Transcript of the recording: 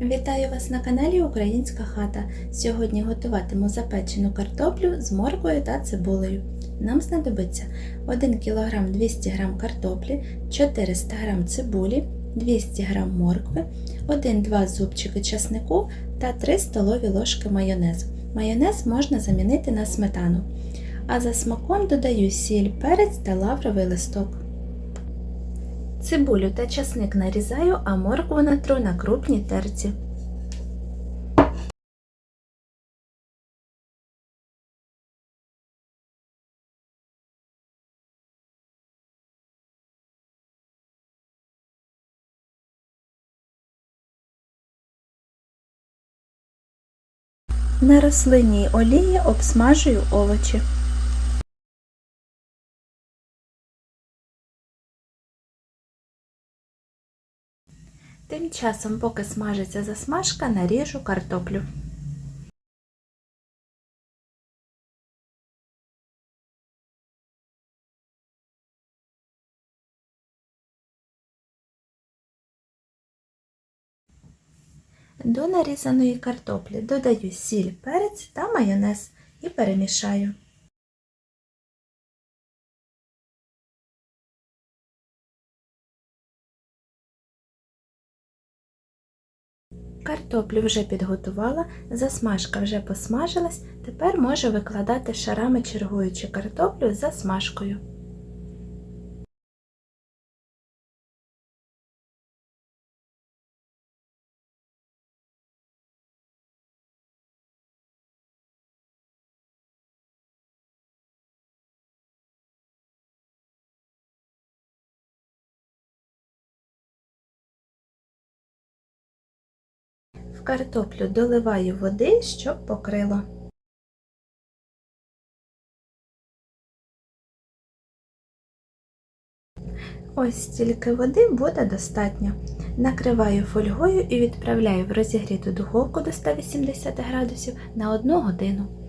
Вітаю вас на каналі Українська хата. Сьогодні готуватиму запечену картоплю з морквою та цибулею. Нам знадобиться 1 кг 200 г картоплі, 400 г цибулі, 200 г моркви, 1-2 зубчики часнику та 3 столові ложки майонезу. Майонез можна замінити на сметану. А за смаком додаю сіль, перець та лавровий листок. Цибулю та часник нарізаю, а моркву натру на крупній терці. На рослинній олії обсмажую овочі. Тим часом, поки смажиться засмажка, наріжу картоплю. До нарізаної картоплі додаю сіль, перець та майонез і перемішаю. Картоплю вже підготувала, засмажка вже посмажилась, тепер можу викладати шарами чергуючи картоплю з засмажкою. Картоплю доливаю води, щоб покрило. Ось стільки води буде достатньо. Накриваю фольгою і відправляю в розігріту духовку до 180 градусів на 1 годину.